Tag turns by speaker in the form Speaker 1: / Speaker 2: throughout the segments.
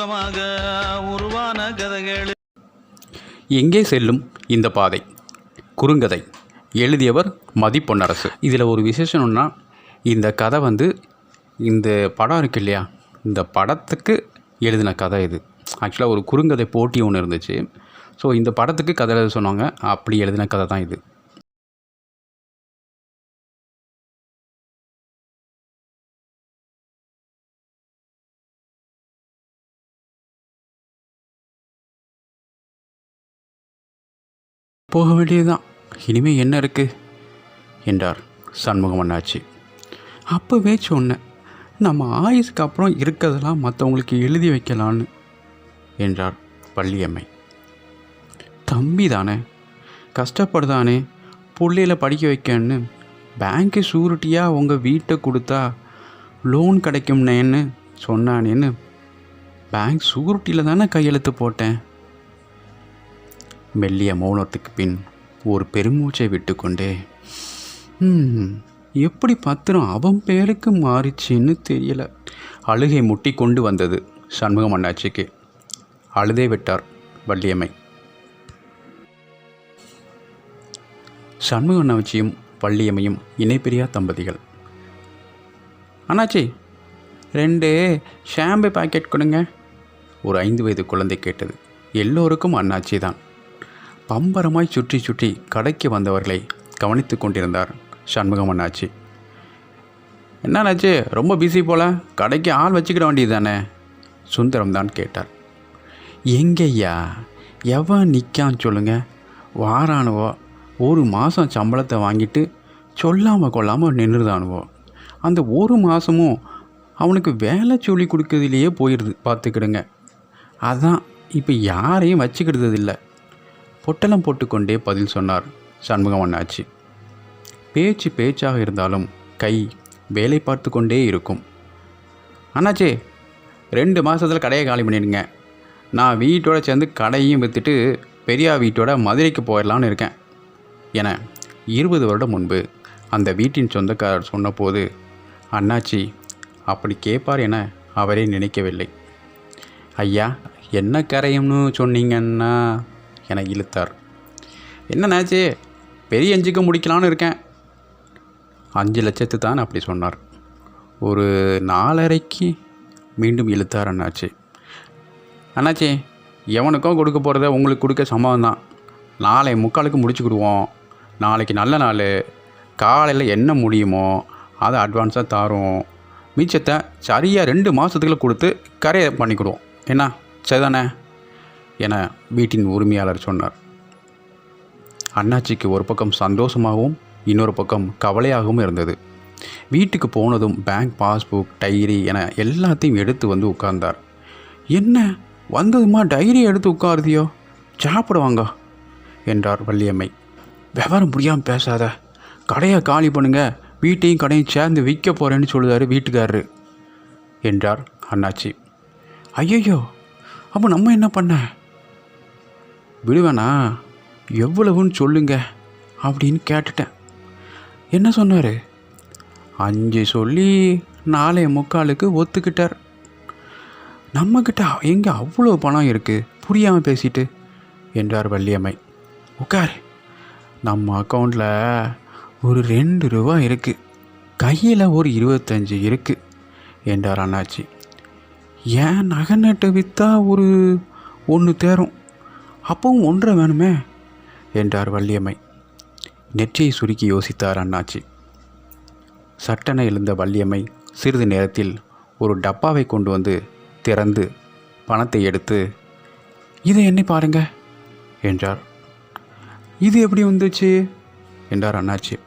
Speaker 1: அற்புதமாக உருவான கதைகள்.
Speaker 2: எங்கே செல்லும் இந்த பாதை? குறுங்கதை. எழுதியவர் மதி பொன்னரசு. இதில் ஒரு விசேஷம்னா இந்த கதை வந்து இந்த படம் இருக்கு இல்லையா? இந்த படத்துக்கு எழுதின கதை இது. ஆக்சுவலாக ஒரு குறுங்கதை போட்டி ஒன்று இருந்துச்சு. ஸோ இந்த படத்துக்கு கதை எழுத சொன்னாங்க. அப்படி எழுதின கதை தான் இது. போக வேண்டியதுதான் இனிமேல் என்ன இருக்குது என்றார் சண்முகம் அண்ணாச்சி அப்போவே சொன்னேன் நம்ம ஆயுசுக்கு அப்புறம் இருக்கிறதெல்லாம் மற்றவங்களுக்கு எழுதி வைக்கலான்னு என்றார் பள்ளியம்மை தம்பி தானே கஷ்டப்படுதானே புள்ளையில படிக்க வைக்கன்னு பேங்க்கு சூரிட்டியாக உங்கள் வீட்டை கொடுத்தா லோன் கிடைக்கும்னேன்னு சொன்னானேன்னு பேங்க் சூரிட்டியில் தானே கையெழுத்து போட்டேன். மெல்லிய மௌனத்துக்கு பின் ஒரு பெருமூச்சை விட்டுக்கொண்டே எப்படி பத்திரம் அவன் பேருக்கு மாறிச்சின்னு தெரியல. அழுகை முட்டி கொண்டு வந்தது சண்முகம் அண்ணாச்சிக்கு அழுதே விட்டார் வள்ளியம்மை. சண்முக அண்ணாச்சியும் வள்ளியம்மையும் இணைப்பிரியா தம்பதிகள். அண்ணாச்சி ரெண்டு ஷாம்பு பாக்கெட் கொடுங்க ஒரு ஐந்து வயது குழந்தை கேட்டது. எல்லோருக்கும் அண்ணாச்சி தான். பம்பரமாய் சுற்றி சுற்றி கடைக்கு வந்தவர்களை கவனித்து கொண்டிருந்தார் சண்முகம் அண்ணாச்சி என்னாச்சு ரொம்ப பிஸி போல? கடைக்கு ஆள் வச்சுக்கிட வேண்டியது தானே சுந்தரம் தான் கேட்டார். எங்கய்யா? எவன் நிற்கான்னு சொல்லுங்க. வாரானுவோ ஒரு மாதம் சம்பளத்தை வாங்கிட்டு சொல்லாமல் கொள்ளாமல் நின்றுதானுவோ. அந்த ஒரு மாதமும் அவனுக்கு வேலை சொல்லி கொடுக்கறதுலையே போயிடுது பார்த்துக்கிடுங்க. அதான் இப்போ யாரையும் வச்சுக்கிடுறது இல்லை பொட்டலம் போட்டுக்கொண்டே பதில் சொன்னார் சண்முகம் அண்ணாச்சி பேச்சு பேச்சாக இருந்தாலும் கை வேலை பார்த்து கொண்டே இருக்கும். அண்ணாச்சி ரெண்டு மாதத்தில் கடையை காலி பண்ணிடுங்க. நான் வீட்டோட சேர்ந்து கடையும் விற்றுட்டு பெரியா வீட்டோட மதுரைக்கு போயிடலான்னு இருக்கேன். என இருபது வருடம் முன்பு அந்த வீட்டின் சொந்தக்காரர் சொன்னபோது அண்ணாச்சி அப்படி கேட்பார் என அவரே நினைக்கவில்லை. ஐயா என்ன கரையும்னு சொன்னீங்கன்னா என இழுத்தார். என்னண்ணாச்சு பெரிய அஞ்சுக்கு முடிக்கலான்னு இருக்கேன். அஞ்சு லட்சத்து தான் அப்படி சொன்னார். ஒரு நாலரைக்கு மீண்டும் இழுத்தார் அண்ணாச்சி. அண்ணாச்சி எவனுக்கும் கொடுக்க போகிறத உங்களுக்கு கொடுக்க சம்பவம் தான் நாளை முக்காலுக்கு முடிச்சுக்கிடுவோம் நாளைக்கு நல்ல நாள். காலையில் என்ன முடியுமோ அதை அட்வான்ஸாக தாரோம். மிச்சத்தை சரியாக ரெண்டு மாதத்துக்குள்ளே கொடுத்து கரையை பண்ணிக்கிடுவோம். என்ன? சரிதானே? என வீட்டின் உரிமையாளர் சொன்னார். அண்ணாச்சிக்கு ஒரு பக்கம் சந்தோஷமாகவும் இன்னொரு பக்கம் கவலையாகவும் இருந்தது. வீட்டுக்கு போனதும் பேங்க் பாஸ்புக் டைரி என எல்லாத்தையும் எடுத்து வந்து உட்கார்ந்தார். என்ன? வந்ததுமா டைரி எடுத்து உட்காருதியோ சாப்பிடுவாங்க என்றார் வள்ளியம்மை. விவரம் புரியாமல் பேசாத. கடையை காலி பண்ணுங்க. வீட்டையும் கடையும் சேர்ந்து விற்க போகிறேன்னு சொல்லுதாரு வீட்டுக்காரரு என்றார் அண்ணாச்சி. ஐயையோ! அப்போ நம்ம என்ன பண்ண? விடுவேனா? எவ்வளவுன்னு சொல்லுங்க அப்படின்னு கேட்டுட்டேன். என்ன சொன்னார்? அஞ்சு சொல்லி நாளைய முக்காலுக்கு ஒத்துக்கிட்டார். நம்மக்கிட்ட எங்கே அவ்வளோ பணம் இருக்குது புரியாமல் பேசிட்டு என்றார் வள்ளியம்மை. உட்கார். நம்ம அக்கௌண்ட்டில் ஒரு ரெண்டு ரூபா இருக்குது கையில் ஒரு இருபத்தஞ்சி இருக்குது என்றார் அண்ணாச்சி. ஏன் நகை நட்டை விற்றா ஒரு ஒன்று தேரும்? அப்பவும் ஒன்றை வேணுமே? என்றார் வள்ளியம்மை. நெற்றியை சுருக்கி யோசித்தார் அண்ணாச்சி. சட்டென எழுந்த வள்ளியம்மை சிறிது நேரத்தில் ஒரு டப்பாவை கொண்டு வந்து திறந்து பணத்தை எடுத்து இதை எண்ணி பாருங்க என்றார். இது எப்படி வந்துச்சு? என்றார் அண்ணாச்சி.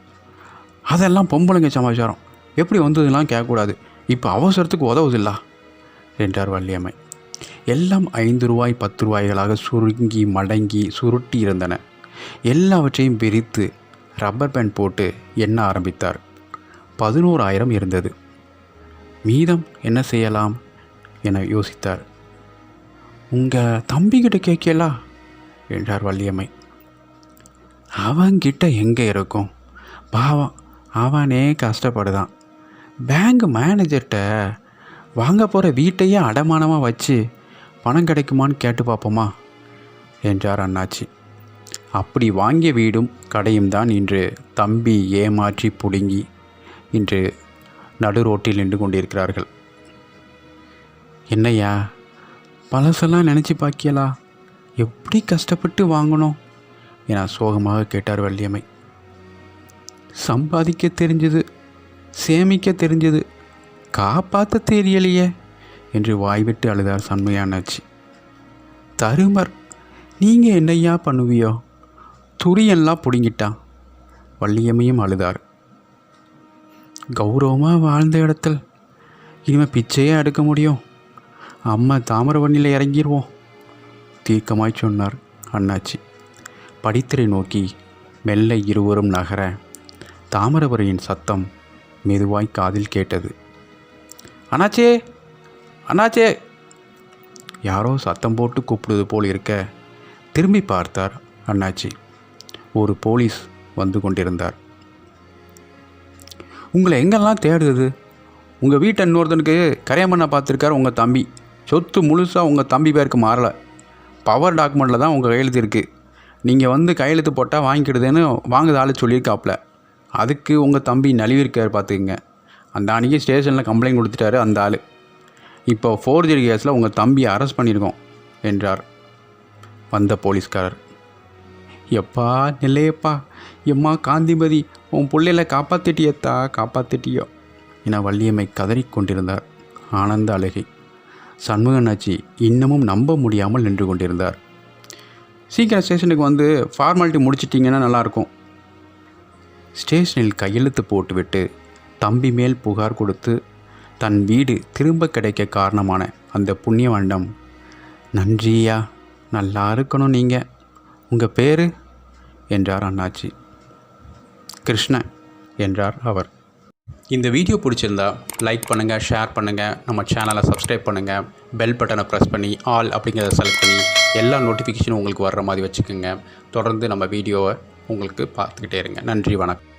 Speaker 2: அதெல்லாம் பொம்பளைங்க சமாச்சாரம். எப்படி வந்ததுலாம் கேட்கக்கூடாது. இப்போ அவசரத்துக்கு உதவுதில்லா என்றார் வள்ளியம்மை. எல்லாம் ஐந்து ரூபாய் பத்து ரூபாய்களாக சுருங்கி மடங்கி சுருட்டி இருந்தன. எல்லாவற்றையும் பிரித்து ரப்பர் பேண்ட் போட்டு எண்ண ஆரம்பித்தார். பதினோராயிரம் இருந்தது. மீதம் என்ன செய்யலாம்? என யோசித்தார். உங்கள் தம்பிக்கிட்ட கேட்கலா? என்றார் வள்ளியம்மை. அவங்கிட்ட எங்கே இருக்கும்? பாவம் அவனே கஷ்டப்படுதான். பேங்க் மேனேஜர்கிட்ட வாங்க போகிற வீட்டையே அடமானமாக வச்சு பணம் கிடைக்குமான்னு கேட்டு பார்ப்போமா? என்றார் அண்ணாச்சி. அப்படி வாங்கிய வீடும் கடையும் தான் இன்று தம்பி ஏமாற்றி புடுங்கி இன்று நடு ரோட்டில் நின்று கொண்டிருக்கிறார்கள். என்னய்யா பழசெல்லாம் நினச்சி பார்க்கியலா எப்படி கஷ்டப்பட்டு வாங்கணும்? என சோகமாக கேட்டார் வள்ளியம்மை. சம்பாதிக்க தெரிஞ்சது சேமிக்க தெரிஞ்சது காப்பாற்ற தெரியலையே. என்று வாய்விட்டு அழுதார் சண்மையானாச்சி தருமர் நீங்கள் என்னையா பண்ணுவியோ? துரியெல்லாம் பிடுங்கிட்டான் வள்ளியம்மையும் அழுதார். கௌரவமாக வாழ்ந்த இடத்தில் இனிமேல் பிச்சையே எடுக்க முடியும். அம்மா தாமிரவண்ணியில் இறங்கிடுவோம் தீர்க்கமாய் சொன்னார் அண்ணாச்சி. படித்திரை நோக்கி மெல்ல இருவரும் நகர தாமிரபரியின் சத்தம் மெதுவாய் காதில் கேட்டது. அண்ணாச்சே அண்ணாச்சே. யாரோ சத்தம் போட்டு கூப்பிடுவது போல் இருக்க. திரும்பி பார்த்தார் அண்ணாச்சி. ஒரு போலீஸ் வந்து கொண்டிருந்தார். உங்களை எங்கெல்லாம் தேடுது உங்கள் வீட்டை இன்னொருத்தனுக்கு கரையம்மண்ணை பார்த்துருக்காரு உங்கள் தம்பி. சொத்து முழுசாக உங்கள் தம்பி பேருக்கு மாறலை. பவர் டாக்குமெண்ட்டில் தான் உங்கள் கையெழுத்து இருக்குது நீங்கள் வந்து கையெழுத்து போட்டால் வாங்கிக்கிடுதுன்னு வாங்குத ஆள் சொல்லியிருக்காப்புல அதுக்கு உங்கள் தம்பி நழுவிருக்கார் பார்த்துக்குங்க. அந்த அன்றைக்கி ஸ்டேஷனில் கம்ப்ளைண்ட் கொடுத்துட்டாரு அந்த ஆள். இப்போ ஃபோர்ஜரி கேஸில் உங்கள் தம்பியை அரெஸ்ட் பண்ணியிருக்கோம் என்றார். வந்த போலீஸ்காரர். எப்பா நில்லையப்பா எம்மா காந்திமதி உன் பிள்ளையில காப்பாத்திட்டியத்தா காப்பாத்திட்டியோ என வள்ளியம்மை கதறிக்கொண்டிருந்தார் ஆனந்த அழகை. சண்முகனாச்சி இன்னமும் நம்ப முடியாமல் நின்று கொண்டிருந்தார். சீக்கிரம் ஸ்டேஷனுக்கு வந்து ஃபார்மாலிட்டி முடிச்சிட்டிங்கன்னா நல்லாயிருக்கும். ஸ்டேஷனில் கையெழுத்து போட்டுவிட்டு தம்பி மேல் புகார் கொடுத்து தன் வீடு திரும்ப கிடைக்க காரணமான அந்த புண்ணியவண்டம். நன்றியா? நல்லா இருக்கணும் நீங்கள் உங்கள் பேர்? என்றார் அண்ணாச்சி. கிருஷ்ணன் என்றார் அவர். இந்த வீடியோ பிடிச்சிருந்தா லைக் பண்ணுங்கள் ஷேர் பண்ணுங்கள் நம்ம சேனலை சப்ஸ்கிரைப் பண்ணுங்கள் பெல் பட்டனை ப்ரெஸ் பண்ணி ஆல் அப்படிங்கிறத செலக்ட் பண்ணி எல்லா நோட்டிஃபிகேஷனும் உங்களுக்கு வர்ற மாதிரி வச்சுக்கோங்க. தொடர்ந்து நம்ம வீடியோவை உங்களுக்கு பார்த்துக்கிட்டே இருங்க. நன்றி வணக்கம்.